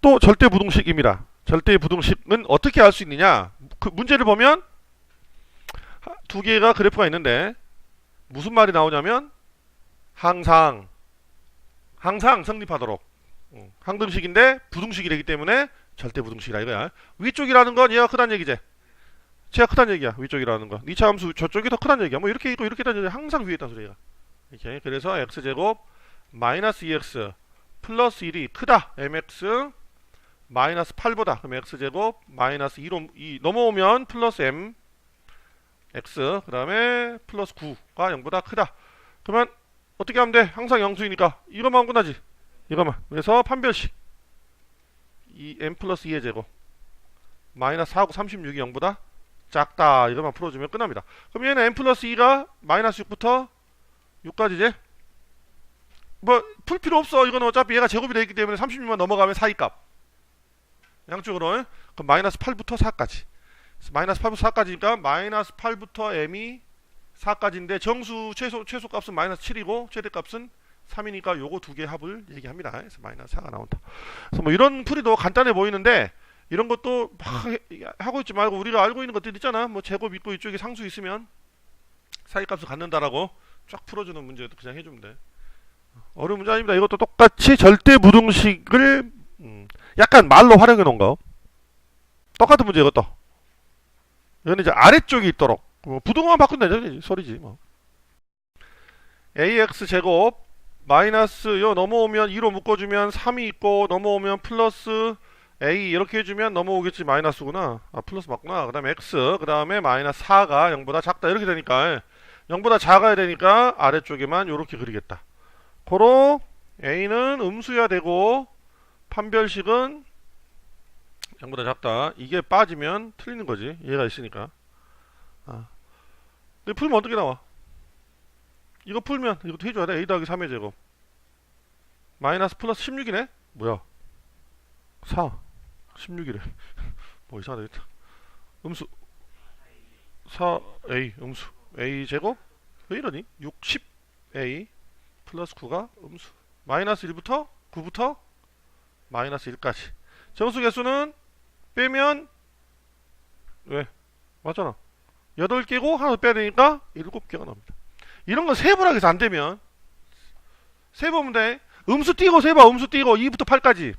또 절대 부등식입니다. 절대 부등식은 어떻게 할수 있느냐? 그 문제를 보면 하- 두 개가 그래프가 있는데 무슨 말이 나오냐면 항상 항상 성립하도록 음, 항등식인데 부등식이 되기 때문에 절대 부등식이라 이거야. 위쪽이라는 건 얘가 크다는 얘기지. 제가 크다는 얘기야. 위쪽이라는 거. 니차 함수 저쪽이 더 크다는 얘기야. 뭐 이렇게 있고 이렇게 있다는 얘기야. 항상 위에 있다는 소리야. 이렇게. 그래서 x제곱 마이너스 2x 플러스 1이 크다. mx 마이너스 8보다. 그럼 x제곱 마이너스 2로 2 넘어오면 플러스 m x 그 다음에 플러스 9가 0보다 크다. 그러면 어떻게 하면 돼? 항상 영수이니까 이것만 끝나지. 이것만. 그래서 판별식 이 m 플러스 2의 제곱 마이너스 4고 36이 0보다 작다. 이것만 풀어주면 끝납니다. 그럼 얘는 m 플러스 2가 마이너스 6부터 6까지지? 뭐 풀 필요 없어. 이건 어차피 얘가 제곱이 되어 있기 때문에 36만 넘어가면 사이값. 양쪽으로 예? 그럼 마이너스 8부터 4까지. 마이너스 8부터 4까지니까 마이너스 8부터 m이 4까지인데 정수 최소 최소 값은 마이너스 7이고 최대 값은 3이니까 요거 두 개 합을 얘기합니다. 그래서 마이너스 4가 나온다. 그래서 뭐 이런 풀이도 간단해 보이는데 이런 것도 막 해- 하고 있지 말고 우리가 알고 있는 것들 있잖아. 뭐 제곱 있고 이쪽에 상수 있으면 사이값을 갖는다라고 쫙 풀어주는 문제도 그냥 해주면 돼. 어려운 문제 아닙니다. 이것도 똑같이 절대 무등식을 음, 약간 말로 활용해 놓은 거. 똑같은 문제 이것도. 이거는 이제 아래쪽에 있도록 뭐 부등호만 바꾼다 이 소리지 뭐. ax 제곱 마이너스 요 넘어오면 2로 묶어주면 3이 있고 넘어오면 플러스 a 이렇게 해주면 넘어오겠지 마이너스구나 아 플러스 맞구나 그 다음에 x 그 다음에 마이너스 4가 0보다 작다 이렇게 되니까 0보다 작아야 되니까 아래쪽에만 이렇게 그리겠다 고로 a는 음수야 되고 판별식은 0보다 작다. 이게 빠지면 틀리는 거지. 얘가 있으니까. 아. 근데 풀면 어떻게 나와? 이거 풀면 이것도 해줘야 돼. A 더하기 3의 제곱. 마이너스 플러스 16이네? 뭐야? 4 16이래. 뭐 이상하다. 됐다 음수. 4a 음수. A 제곱? 왜 이러니? 60a 플러스 9가 음수. 마이너스 1부터 9부터 마이너스 1까지. 정수 개수는 빼면 왜? 맞잖아. 8개고 하나 더 빼야 되니까 7개가 나옵니다. 이런 건 세분하게 해서 안 되면 세보면 돼. 음수 띄고 세봐 음수 띄고 2부터 8까지